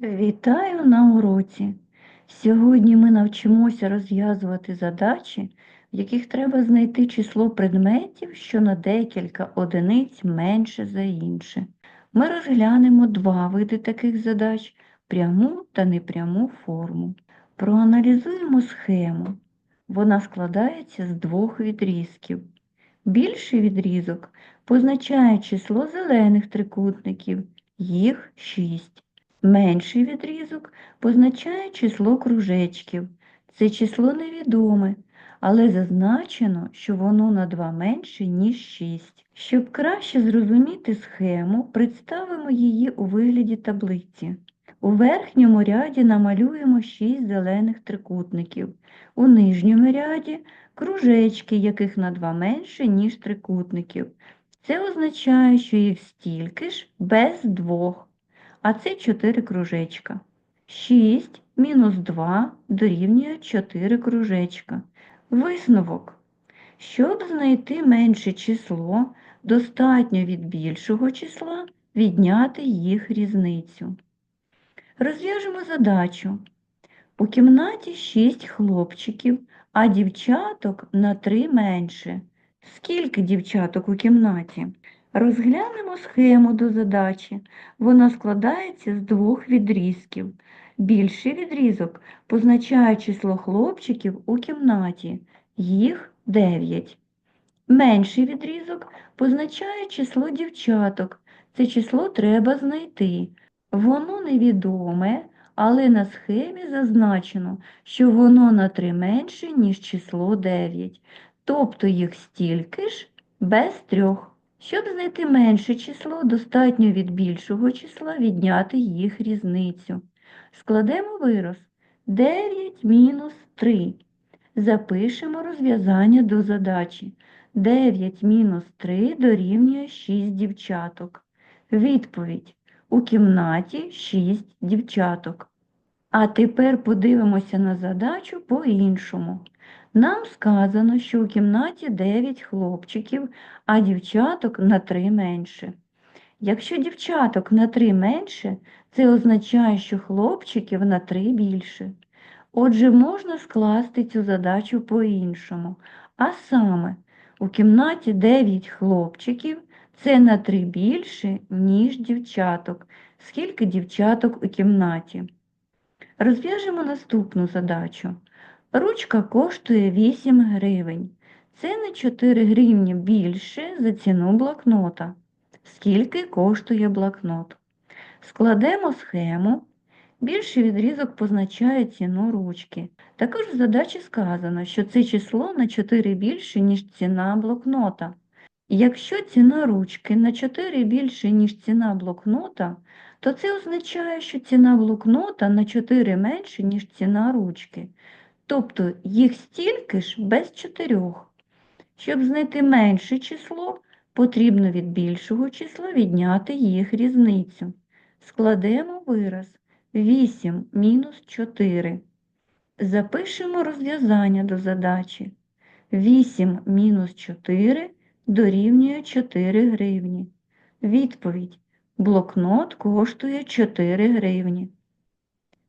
Вітаю на уроці. Сьогодні ми навчимося розв'язувати задачі, в яких треба знайти число предметів, що на декілька одиниць менше за інше. Ми розглянемо два види таких задач пряму та непряму форму. Проаналізуємо схему. Вона складається з двох відрізків. Більший відрізок позначає число зелених трикутників, їх 6. Менший відрізок позначає число кружечків. Це число невідоме, але зазначено, що воно на 2 менше, ніж 6. Щоб краще зрозуміти схему, представимо її у вигляді таблиці. У верхньому ряді намалюємо 6 зелених трикутників. У нижньому ряді кружечки, яких на 2 менше, ніж трикутників. Це означає, що їх стільки ж без двох а це 4 кружечка. 6 мінус 2 дорівнює 4 кружечка. Висновок. Щоб знайти менше число, достатньо від більшого числа відняти їх різницю. Розв'яжемо задачу. У кімнаті 6 хлопчиків, а дівчаток на 3 менше. Скільки дівчаток у кімнаті? Розглянемо схему до задачі. Вона складається з двох відрізків. Більший відрізок позначає число хлопчиків у кімнаті. Їх 9. Менший відрізок позначає число дівчаток. Це число треба знайти. Воно невідоме, але на схемі зазначено, що воно на 3 менше, ніж число 9. Тобто їх стільки ж без трьох. Щоб знайти менше число, достатньо від більшого числа відняти їх різницю. Складемо вираз 9 мінус 3. Запишемо розв'язання до задачі. 9 мінус 3 дорівнює 6 дівчаток. Відповідь. У кімнаті 6 дівчаток. А тепер подивимося на задачу по-іншому. Нам сказано, що у кімнаті 9 хлопчиків, а дівчаток на 3 менше. Якщо дівчаток на 3 менше, це означає, що хлопчиків на 3 більше. Отже, можна скласти цю задачу по-іншому. А саме, у кімнаті 9 хлопчиків це на 3 більше, ніж дівчаток. Скільки дівчаток у кімнаті? Розв'яжемо наступну задачу. Ручка коштує 8 гривень. Це на 4 гривні більше за ціну блокнота. Скільки коштує блокнот? Складемо схему. Більший відрізок позначає ціну ручки. Також в задачі сказано, що це число на 4 більше, ніж ціна блокнота. Якщо ціна ручки на 4 більше, ніж ціна блокнота, то це означає, що ціна блокнота на 4 менше, ніж ціна ручки. Тобто їх стільки ж без чотирьох. Щоб знайти менше число, потрібно від більшого числа відняти їх різницю. Складемо вираз 8 мінус 4. Запишемо розв'язання до задачі. 8 мінус 4 дорівнює 4 гривні. Відповідь. Блокнот коштує 4 гривні.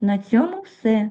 На цьому все.